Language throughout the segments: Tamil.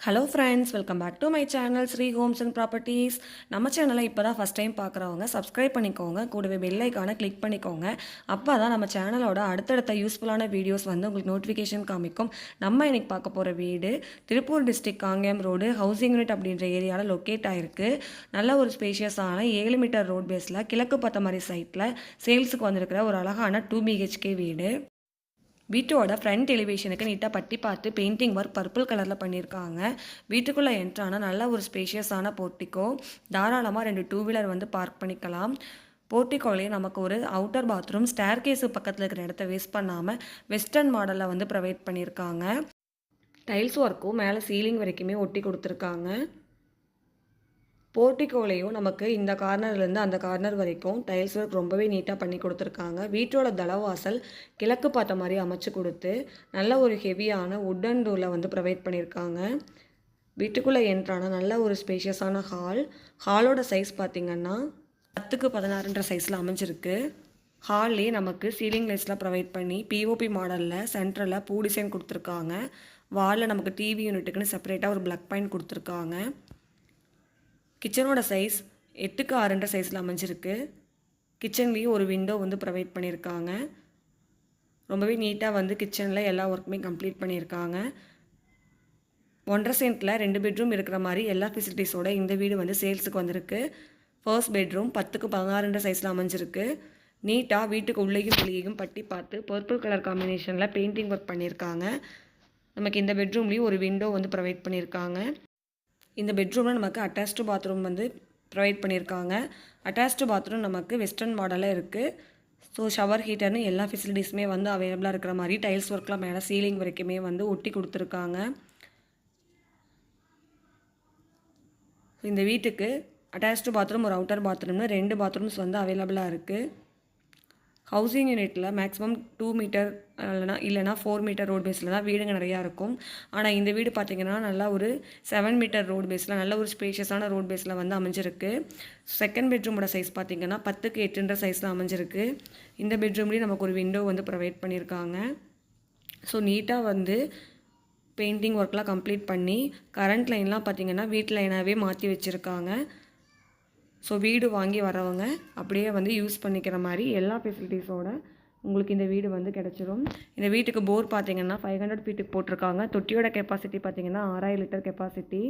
Hello friends welcome back to my channel Sri Homes and Properties நம்ம சேனலை இப்போ தான் ஃபஸ்ட் டைம் பார்க்குறவங்க சப்ஸ்கிரைப் பண்ணிக்கோங்க. கூடவே பெல் கிளிக் பண்ணிக்கோங்க. அப்போ தான் நம்ம சேனலோட அடுத்தடுத்த யூஸ்ஃபுல்லான வீடியோஸ் வந்து உங்களுக்கு நோட்டிஃபிகேஷன் காமிக்கும். நம்ம இன்றைக்கி பார்க்க போகிற வீடு Tiruppur district Kangeyam road housing unit அப்படின்ற ஏரியாவில் லொக்கேட் ஆகிருக்கு நல்ல ஒரு ஸ்பேஷியஸான ஏழு மீட்டர் ரோட் பேஸில் கிழக்கு பார்த்த மாதிரி சைட்டில் சேல்ஸுக்கு வந்திருக்கிற ஒரு அழகான டூ பிஹெச்கே வீடு. வீட்டோட ஃப்ரண்ட் எலிவேஷனுக்கு நீட்டாக பட்டி பார்த்து பெயிண்டிங் ஒர்க் பர்பிள் கலரில் பண்ணியிருக்காங்க வீட்டுக்குள்ளே என்ட்ரான நல்ல ஒரு ஸ்பேஷியஸான போர்ட்டிக்கோ தாராளமாக ரெண்டு டூ வீலர் வந்து பார்க் பண்ணிக்கலாம். போர்ட்டிகோலையும் நமக்கு ஒரு அவுட்டர் பாத்ரூம் ஸ்டேர் கேஸு பக்கத்தில் இருக்கிற இடத்த வேஸ்ட் பண்ணாமல் வெஸ்டர்ன் மாடலில் வந்து ப்ரொவைட் பண்ணியிருக்காங்க டைல்ஸ் ஒர்க்கும் மேலே சீலிங் வரைக்குமே ஒட்டி கொடுத்துருக்காங்க. போர்ட்டிகோலையும் நமக்கு இந்த கார்னர்லேருந்து அந்த கார்னர் வரைக்கும் டைல்ஸ் ஒர்க் ரொம்பவே நீட்டாக பண்ணி கொடுத்துருக்காங்க. வீட்டோட தளவாசல் கிழக்கு பார்த்த மாதிரி அமைச்சு கொடுத்து நல்ல ஒரு ஹெவியான உட்டன் டோரில் வந்து ப்ரொவைட் பண்ணியிருக்காங்க. வீட்டுக்குள்ளே என்ட்ரான நல்ல ஒரு ஸ்பேஷியஸான ஹால் ஹாலோட சைஸ் பார்த்திங்கன்னா பத்துக்கு பதினாறுன்ற சைஸில் அமைஞ்சிருக்கு. ஹால்லே நமக்கு சீலிங் லைட்ஸ்லாம் ப்ரொவைட் பண்ணி பிஓபி மாடலில் சென்டரில் பூ டிசைன் கொடுத்துருக்காங்க. வாலில் நமக்கு டிவி யூனிட்டுக்குன்னு செப்பரேட்டாக ஒரு பிளக் பாயிண்ட் கொடுத்துருக்காங்க. கிச்சனோட சைஸ் எட்டுக்கு ஆறுன்ற சைஸில் அமைஞ்சிருக்கு. கிச்சன்லேயும் ஒரு விண்டோ வந்து ப்ரொவைட் பண்ணியிருக்காங்க ரொம்பவே நீட்டாக வந்து கிச்சனில் எல்லா ஒர்க்குமே கம்ப்ளீட் பண்ணியிருக்காங்க ஒன்றரை சென்ட்டில் ரெண்டு பெட்ரூம் இருக்கிற மாதிரி எல்லா ஃபெசிலிட்டிஸோட இந்த வீடு வந்து சேல்ஸுக்கு வந்திருக்கு. ஃபர்ஸ்ட் பெட்ரூம் பத்துக்கு பதினாறுன்ற சைஸில் அமைஞ்சிருக்கு. நீட்டாக வீட்டுக்கு உள்ளேயும் வெளியேயும் பட்டி பார்த்து பர்பிள் கலர் காம்பினேஷனில் பெயிண்டிங் ஒர்க் பண்ணியிருக்காங்க நமக்கு இந்த பெட்ரூம்லேயும் ஒரு விண்டோ வந்து ப்ரொவைட் பண்ணியிருக்காங்க இந்த பெட்ரூமில் நமக்கு அட்டாச்டு பாத்ரூம் வந்து ப்ரொவைட் பண்ணியிருக்காங்க. அட்டாச்டு பாத்ரூம் நமக்கு வெஸ்டர்ன் மாடலாக இருக்குது ஸோ ஷவர் ஹீட்டர்னு எல்லா ஃபெசிலிட்டிஸுமே வந்து அவைலபிளாக இருக்கிற மாதிரி டைல்ஸ் ஒர்க்லாம் மேலே சீலிங் வரைக்குமே வந்து ஒட்டி கொடுத்துருக்காங்க. இந்த வீட்டுக்கு அட்டாச்டு பாத்ரூம் ஒரு அவுட்டர் பாத்ரூம்னு ரெண்டு பாத்ரூம்ஸ் வந்து அவைலபிளாக இருக்குது ஹவுசிங் யூனிட்டில் மேக்ஸிமம் டூ மீட்டர் இல்லைனா இல்லைனா ஃபோர் மீட்டர் ரோட் பேஸில் தான் வீடுங்க நிறையா இருக்கும். ஆனால் இந்த வீடு பார்த்திங்கன்னா நல்லா ஒரு செவன் மீட்டர் ரோட் பேஸில் நல்ல ஒரு ஸ்பேஷியஸான ரோட் பேஸில் வந்து அமைஞ்சிருக்கு. செகண்ட் பெட்ரூமோட சைஸ் பார்த்திங்கன்னா பத்துக்கு எட்டுன்ற சைஸில் அமைஞ்சிருக்கு. இந்த பெட்ரூம்லேயும் நமக்கு ஒரு விண்டோ வந்து ப்ரொவைட் பண்ணியிருக்காங்க ஸோ நீட்டாக வந்து பெயிண்டிங் ஒர்க்லாம் கம்ப்ளீட் பண்ணி கரண்ட் லைன்லாம் பார்த்திங்கன்னா வீட்டு லைனாகவே மாற்றி வச்சுருக்காங்க. ஸோ வீடு வாங்கி வரவங்க அப்படியே வந்து யூஸ் பண்ணிக்கிற மாதிரி எல்லா ஃபெசிலிட்டிஸோட உங்களுக்கு இந்த வீடு வந்து கிடச்சிரும். இந்த வீட்டுக்கு போர் பார்த்தீங்கன்னா ஃபைவ் ஹண்ட்ரட் ஃபீட்டுக்கு போட்டிருக்காங்க. தொட்டியோட கெப்பாசிட்டி பார்த்தீங்கன்னா ஆறாயிரம் லிட்டர் கெப்பாசிட்டி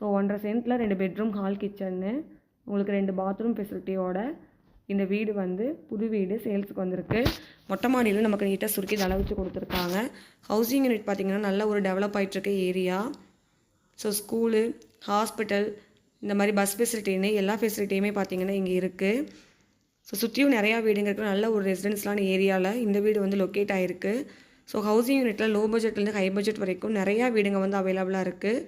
ஸோ ஒன்றரை சென்ட்டில் ரெண்டு பெட்ரூம் ஹால் கிச்சன்னு உங்களுக்கு ரெண்டு பாத்ரூம் ஃபெசிலிட்டியோட இந்த வீடு வந்து புது வீடு சேல்ஸுக்கு வந்திருக்கு. மொட்டை மாடியில் நமக்கு நீட்டாக சுருக்கி தலை வச்சு கொடுத்துருக்காங்க. ஹவுசிங் யூனிட் பார்த்திங்கன்னா நல்ல ஒரு டெவலப் ஆகிட்டுருக்க ஏரியா ஸோ ஸ்கூலு ஹாஸ்பிட்டல் இந்த மாதிரி பஸ் ஃபெசிலிட்டின்னு எல்லா ஃபெசிலிட்டியுமே பார்த்திங்கன்னா இங்கே இருக்குது ஸோ சுற்றியும் நிறையா வீடுங்க இருக்குது நல்ல ஒரு ரெசிடென்ஸ்லான ஏரியாவில் இந்த வீடு வந்து லொக்கேட் ஆகிருக்கு ஸோ ஹவுசிங் யூனிட்டில் லோ பட்ஜெட்லேருந்து ஹை பட்ஜெட் வரைக்கும் நிறையா வீடுங்க வந்து அவைலபிளாக இருக்குது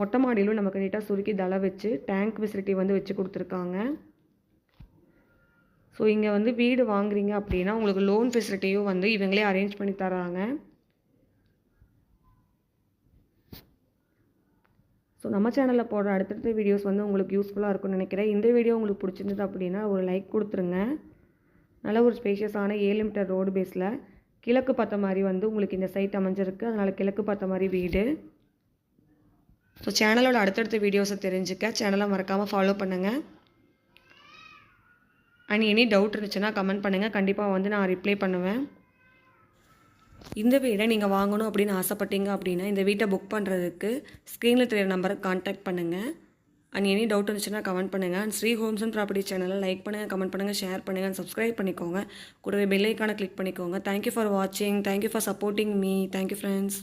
மொட்டை மாடியிலும் நமக்கு நீட்டாக சுருக்கி தலை வச்சு டேங்க் ஃபெசிலிட்டி வந்து வச்சு கொடுத்துருக்காங்க. ஸோ இங்கே வந்து வீடு வாங்குறீங்க அப்படின்னா உங்களுக்கு லோன் ஃபெசிலிட்டியும் வந்து இவங்களே அரேஞ்ச் பண்ணி தராங்க. ஸோ நம்ம சேனலில் போடுற அடுத்தடுத்த வீடியோஸ் வந்து உங்களுக்கு யூஸ்ஃபுல்லாக இருக்கும்னு நினைக்கிறேன். இந்த வீடியோ உங்களுக்கு பிடிச்சிருந்தது அப்படின்னா ஒரு லைக் கொடுத்துருங்க. நல்ல ஒரு ஸ்பேஷியஸான ஏழு மீட்டர் ரோடு பேஸில் கிழக்கு பார்த்த மாதிரி வந்து உங்களுக்கு இந்த சைட் அமைஞ்சிருக்கு. அதனால் கிழக்கு பார்த்த மாதிரி வீடு. ஸோ சேனலோட அடுத்தடுத்த வீடியோஸை தெரிஞ்சுக்க. சேனலை மறக்காமல் ஃபாலோ பண்ணுங்கள் அண்ட் எனி டவுட் இருந்துச்சுன்னா கமெண்ட் பண்ணுங்கள் கண்டிப்பாக வந்து நான் ரிப்ளை பண்ணுவேன். இந்த வீடை நீங்கள் வாங்கணும் அப்படின்னு ஆசைப்பட்டீங்க அப்படின்னா இந்த வீட்டை புக் பண்ணுறதுக்கு ஸ்க்ரீனில் தெரியுற நம்பரை காண்டாக்ட் பண்ணுங்கள் அண்ட் எனி டவுட் இருந்துச்சுன்னா கமெண்ட் பண்ணுங்கள் and Sri Homes and Property சேனலை லைக் பண்ணுங்கள் கமெண்ட் பண்ணுங்கள் ஷேர் பண்ணுங்கள் சப்ஸ்கிரைப் பண்ணிக்கோங்க. கூடவே பெல்லைக்கான கிளிக் பண்ணிக்கோங்க. தேங்க்யூ ஃபார் வாட்சிங் thank you for supporting me thank you friends